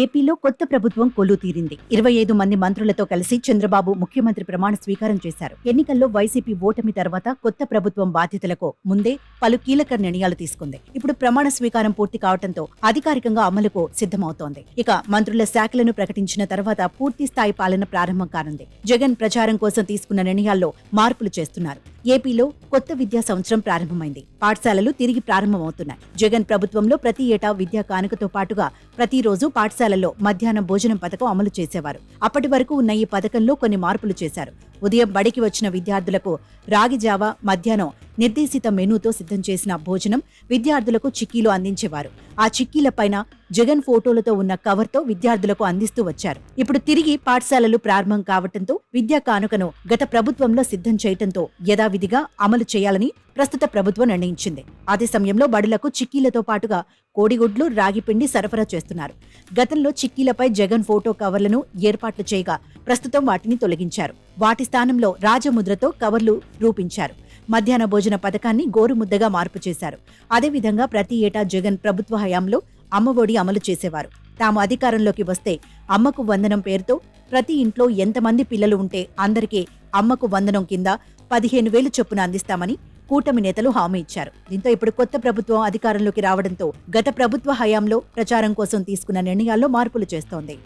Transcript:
ఏపీలో కొత్త ప్రభుత్వం కొలు తీరింది ఇరవై ఐదు మంది మంత్రులతో కలిసి చంద్రబాబు ముఖ్యమంత్రి ప్రమాణ స్వీకారం చేశారు. ఎన్నికల్లో వైసీపీ ఓటమి తర్వాత కొత్త ప్రభుత్వం బాధ్యతలకు ముందే పలు కీలక నిర్ణయాలు తీసుకుంది. ఇప్పుడు ప్రమాణ స్వీకారం పూర్తి కావడంతో అధికారికంగా అమలుకు సిద్ధమవుతోంది. ఇక మంత్రుల శాఖలను ప్రకటించిన తర్వాత పూర్తి స్థాయి పాలన ప్రారంభం కానుంది. జగన్ ప్రచారం కోసం తీసుకున్న నిర్ణయాల్లో మార్పులు చేస్తున్నారు. ఏపీలో కొత్త విద్యా సంవత్సరం ప్రారంభమైంది. పాఠశాలలు తిరిగి ప్రారంభమవుతున్నాయి. జగన్ ప్రభుత్వంలో ప్రతి ఏటా విద్యా కానుకతో పాటుగా ప్రతిరోజు పాఠశాలల్లో మధ్యాహ్నం భోజనం పథకం అమలు చేసేవారు. అప్పటి వరకు ఉన్న ఈ పథకంలో కొన్ని మార్పులు చేశారు. ఉదయం బడికి వచ్చిన విద్యార్థులకు రాగి జావ మధ్యాహ్నం నిర్దేశిత మెనూతో సిద్ధం చేసిన భోజనం విద్యార్థులకు చిక్కీలు అందించేవారు. ఆ చిక్కీల పైన జగన్ ఫోటోలతో ఉన్న కవర్తో విద్యార్థులకు అందిస్తూ వచ్చారు. ఇప్పుడు తిరిగి పాఠశాలలు ప్రారంభం కావటంతో విద్యా కానుకను గత ప్రభుత్వంలో సిద్ధం చేయటంతో యథావిధిగా అమలు చేయాలని ప్రస్తుత ప్రభుత్వం నిర్ణయించింది. అదే సమయంలో బడులకు చిక్కీలతో పాటుగా కోడిగుడ్లు రాగిపిండి సరఫరా చేస్తున్నారు. గతంలో చిక్కీలపై జగన్ ఫోటో కవర్లను ఏర్పాట్లు చేయగా ప్రస్తుతం వాటిని తొలగించారు. వాటి స్థానంలో రాజముద్రతో కవర్లు రూపించారు. మధ్యాహ్న భోజన పథకాన్ని గోరుముద్దగా మార్పు చేశారు. అదేవిధంగా ప్రతి ఏటా జగన్ ప్రభుత్వ హయాంలో అమ్మఒడి అమలు చేసేవారు. తాము అధికారంలోకి వస్తే అమ్మకు వందనం పేరుతో ప్రతి ఇంట్లో ఎంతమంది పిల్లలు ఉంటే అందరికీ అమ్మకు వందనం కింద పదిహేను వేలు చొప్పున అందిస్తామని కూటమి నేతలు హామీ ఇచ్చారు. దీంతో ఇప్పుడు కొత్త ప్రభుత్వం అధికారంలోకి రావడంతో గత ప్రభుత్వ హయాంలో ప్రచారం కోసం తీసుకున్న నిర్ణయాల్లో మార్పులు చేస్తోంది.